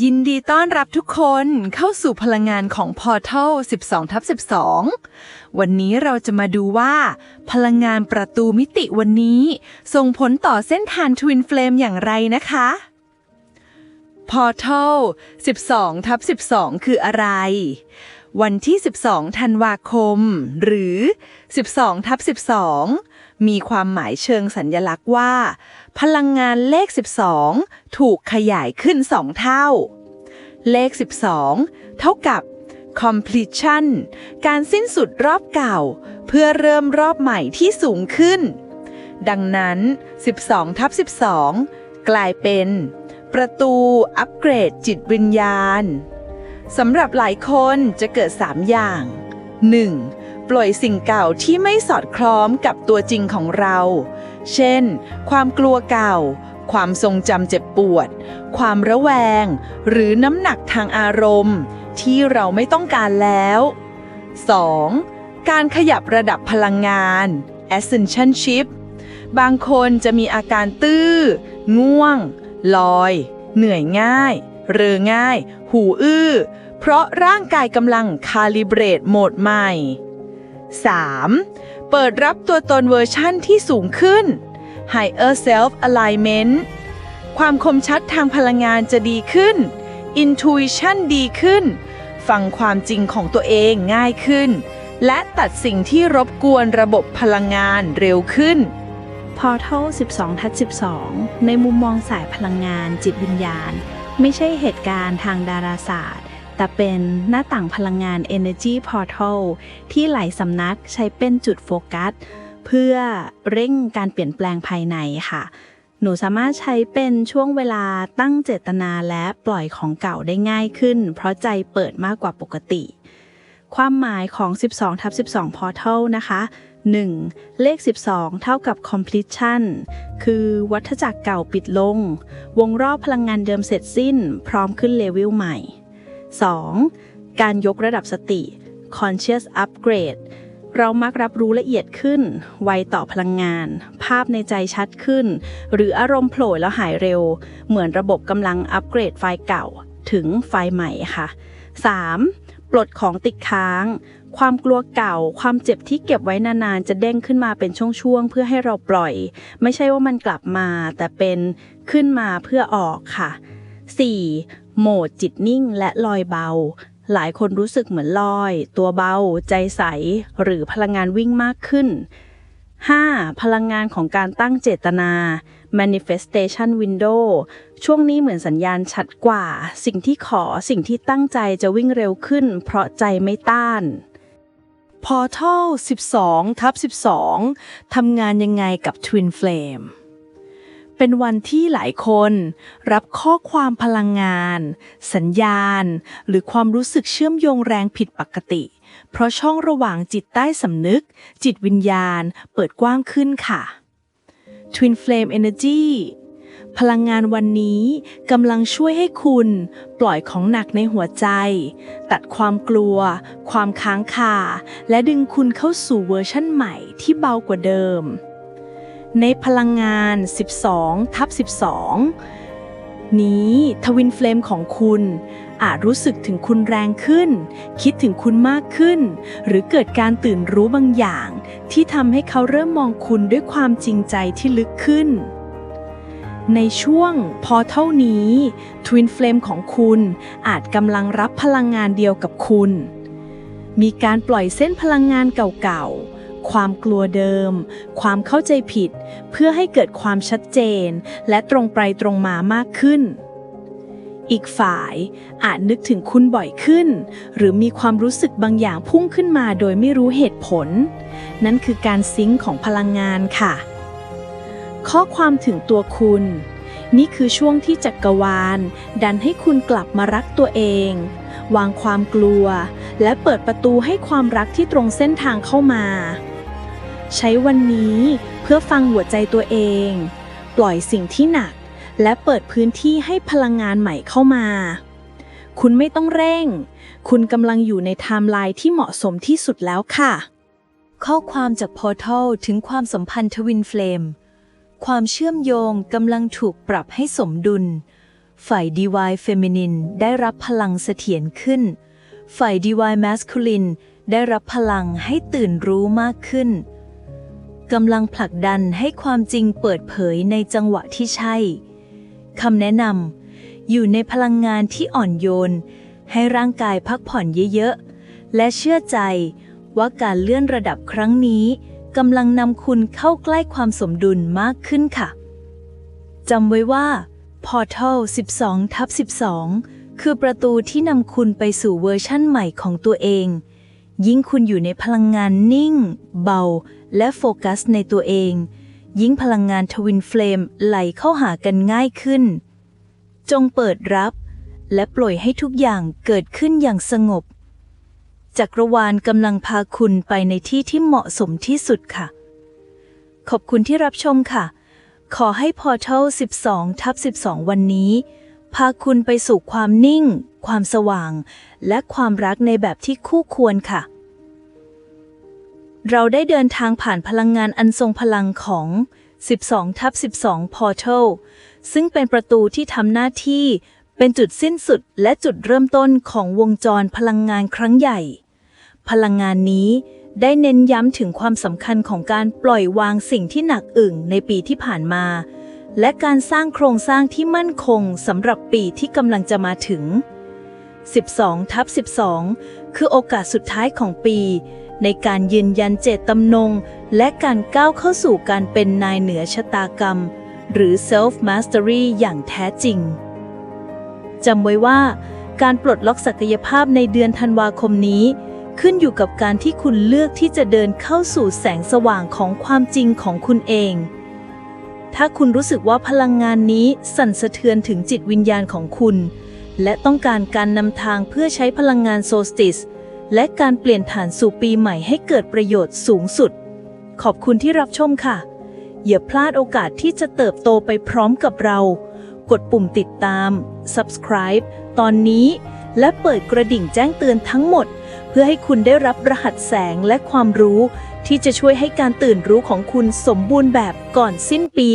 ยินดีต้อนรับทุกคนเข้าสู่พลังงานของ Portal 12ทับ12 วันนี้เราจะมาดูว่า พลังงานประตูมิติวันนี้ ส่งผลต่อเส้นทาง Twin Flame อย่างไรนะคะ Portal 12ทับ12 คืออะไร วันที่ 12 ธันวาคม หรือ 12ทับ12 มีความหมายเชิงสัญญลักษณ์ว่า พลังงานเลข 12 ถูกขยายขึ้น 2 เท่า เลข 12 เท่ากับ completion การสิ้นสุดรอบเก่า เพื่อเริ่มรอบใหม่ที่สูงขึ้น ดังนั้น 12ทับ12 กลายเป็น ประตูอัปเกรดจิตวิญญาณสำหรับหลายคนจะเกิด 3 อย่าง 1. ปล่อยสิ่งเก่าที่ไม่สอดคล้องกับตัวจริงของเรา เช่น ความกลัวเก่า ความทรงจำเจ็บปวด ความระแวง หรือน้ำหนักทางอารมณ์ ที่เราไม่ต้องการแล้ว 2. การขยับระดับพลังงาน Ascension Shift บางคนจะมีอาการตื้อ ง่วง ลอย เหนื่อยง่าย เรอง่าย หูอื้อ เพราะร่างกายกำลังคาลิเบรตโหมดใหม่ 3. เปิดรับตัวตนเวอร์ชั่นที่สูงขึ้น Higher Self Alignment ความคมชัดทางพลังงานจะดีขึ้น Intuition ดีขึ้น ฟังความจริงของตัวเองง่ายขึ้น และตัดสิ่งที่รบกวนระบบพลังงานเร็วขึ้น Portal 12ทัด12 ในมุมมองสายพลังงานจิตวิญญาณ ไม่ใช่เหตุการณ์ทางดาราศาสตร์ แต่เป็นหน้าต่างพลังงาน Energy Portal ที่หลายสำนักใช้เป็นจุดโฟกัส เพื่อเร่งการเปลี่ยนแปลงภายในค่ะ หนูสามารถใช้เป็นช่วงเวลาตั้งเจตนาและปล่อยของเก่าได้ง่ายขึ้น เพราะใจเปิดมากกว่าปกติ ความหมายของ 12ทับ12 Portal นะคะ 1. เลข 12 เท่ากับ completion คือวัฏจักรเก่าปิดลง วงรอบพลังงานเดิมเสร็จสิ้น พร้อมขึ้นเลเวลใหม่ 2. การยกระดับสติ conscious upgrade เรามักรับรู้ละเอียดขึ้น ไวต่อพลังงาน ภาพในใจชัดขึ้น หรืออารมณ์โผล่แล้วหายเร็ว เหมือนระบบกำลังอัปเกรดไฟล์เก่า ถึงไฟล์ใหม่ค่ะ 3. ปลดของติดค้าง ความกลัวเก่า ความเจ็บที่เก็บไว้นานๆ จะเด้งขึ้นมาเป็นช่วงๆ เพื่อให้เราปล่อย ไม่ใช่ว่ามันกลับมา แต่เป็นขึ้นมาเพื่อออกค่ะ 4. โหมดจิตนิ่งและลอยเบา หลายคนรู้สึกเหมือนลอย ตัวเบา ใจใส หรือพลังงานวิ่งมากขึ้น 5. พลังงานของการตั้งเจตนา manifestation window ช่วงนี้เหมือนสัญญาณชัดกว่า สิ่งที่ขอสิ่งที่ตั้งใจจะวิ่งเร็วขึ้น เพราะใจไม่ต้าน Portal 12ทับ12ทำงานยังไงกับ Twin Flame เป็นวันที่หลายคน รับข้อความพลังงาน สัญญาณ หรือความรู้สึกเชื่อมโยงแรงผิดปกติ เพราะช่องระหว่างจิตใต้สำนึก จิตวิญญาณ เปิดกว้างขึ้นค่ะ Twin Flame Energy พลังงานวันนี้กำลังช่วยให้คุณปล่อยของหนักในหัวใจ ตัดความกลัว ความค้างคา และดึงคุณเข้าสู่เวอร์ชั่นใหม่ที่เบากว่าเดิม ในพลังงาน 12 ทับ 12 นี้ทวินเฟลมของคุณอาจรู้สึกถึงคุณแรงขึ้น คิดถึงคุณมากขึ้น หรือเกิดการตื่นรู้บางอย่าง ที่ทำให้เขาเริ่มมองคุณด้วยความจริงใจที่ลึกขึ้น ในช่วงพอเท่านี้ทวินเฟลมของคุณอาจกำลังรับพลังงานเดียวกับคุณ มีการปล่อยเส้นพลังงานเก่าๆ ความกลัวเดิม ความเข้าใจผิด เพื่อให้เกิดความชัดเจน และตรงไปตรงมามากขึ้น อีกฝ่ายอาจนึกถึงคุณบ่อยขึ้น หรือมีความรู้สึกบางอย่างพุ่งขึ้นมาโดยไม่รู้เหตุผล นั่นคือการซิงค์ของพลังงานค่ะ ข้อความถึงตัวคุณ นี่คือช่วงที่จักกรวาล ดันให้คุณกลับมารักตัวเองวางความกลัว และเปิดประตูให้ความรักที่ตรงเส้นทางเข้ามา ใช้วันนี้เพื่อฟังหัวใจตัวเอง ปล่อยสิ่งที่หนัก และเปิดพื้นที่ให้พลังงานใหม่เข้ามา คุณไม่ต้องเร่ง คุณกำลังอยู่ในไทม์ไลน์ที่เหมาะสมที่สุดแล้วค่ะ ข้อความจาก Portal ถึงความสัมพันธ์ทวินเฟลมความเชื่อมโยงกำลังถูกปรับให้สมดุล ฝ่าย Divine Feminine ได้รับพลังเสถียรขึ้น ฝ่าย Divine Masculine ได้รับพลังให้ตื่นรู้มากขึ้น กำลังผลักดันให้ความจริงเปิดเผยในจังหวะที่ใช่คำแนะนำอยู่ในพลังงานที่อ่อนโยน ให้ร่างกายพักผ่อนเยอะๆ และเชื่อใจว่าการเลื่อนระดับครั้งนี้กำลังนำคุณเข้าใกล้ความสมดุลมากขึ้นค่ะจำไว้ว่า Portal 12ทับ12 คือประตูที่นำคุณไปสู่เวอร์ชั่นใหม่ของตัวเอง ยิ่งคุณอยู่ในพลังงานนิ่ง เบา และโฟกัสในตัวเอง ยิ่งพลังงานทวินเฟลมไหลเข้าหากันง่ายขึ้น จงเปิดรับ และปล่อยให้ทุกอย่างเกิดขึ้นอย่างสงบ จักรวาลกำลังพาคุณไปในที่ที่เหมาะสมที่สุดค่ะ ขอบคุณที่รับชมค่ะ ขอให้ Portal 12ทับ12 วันนี้ พาคุณไปสู่ความนิ่ง ความสว่าง และความรักในแบบที่คู่ควรค่ะ เราได้เดินทางผ่านพลังงานอันทรงพลังของ 12ทับ12 Portal ซึ่งเป็นประตูที่ทำหน้าที่เป็นจุดสิ้นสุดและจุดเริ่มต้นของวงจรพลังงานครั้งใหญ่ พลังงานนี้ได้เน้นย้ำถึงความสำคัญของการปล่อยวางสิ่งที่หนักอึ่งในปีที่ผ่านมา และการสร้างโครงสร้างที่มั่นคงสำหรับปีที่กำลังจะมาถึง 12ทับ12 คือโอกาสสุดท้ายของปี ในการยืนยันเจตจำนง และการก้าวเข้าสู่การเป็นนายเหนือชะตากรรม หรือ self mastery อย่างแท้จริงจำไว้ว่า การปลดล็อกศักยภาพในเดือนธันวาคมนี้ ขึ้นอยู่กับการที่คุณเลือกที่จะเดินเข้าสู่แสงสว่างของความจริงของคุณเองถ้าคุณรู้สึกว่าพลังงานนี้สั่นสะเทือนถึงจิตวิญญาณของคุณ และต้องการการนำทางเพื่อใช้พลังงานโซลสติส และการเปลี่ยนฐานสู่ปีใหม่ให้เกิดประโยชน์สูงสุด ขอบคุณที่รับชมค่ะ อย่าพลาดโอกาสที่จะเติบโตไปพร้อมกับเรา กดปุ่มติดตาม subscribe ตอนนี้ และเปิดกระดิ่งแจ้งเตือนทั้งหมด เพื่อให้คุณได้รับรหัสแสงและความรู้ ที่จะช่วยให้การตื่นรู้ของคุณสมบูรณ์แบบก่อนสิ้นปี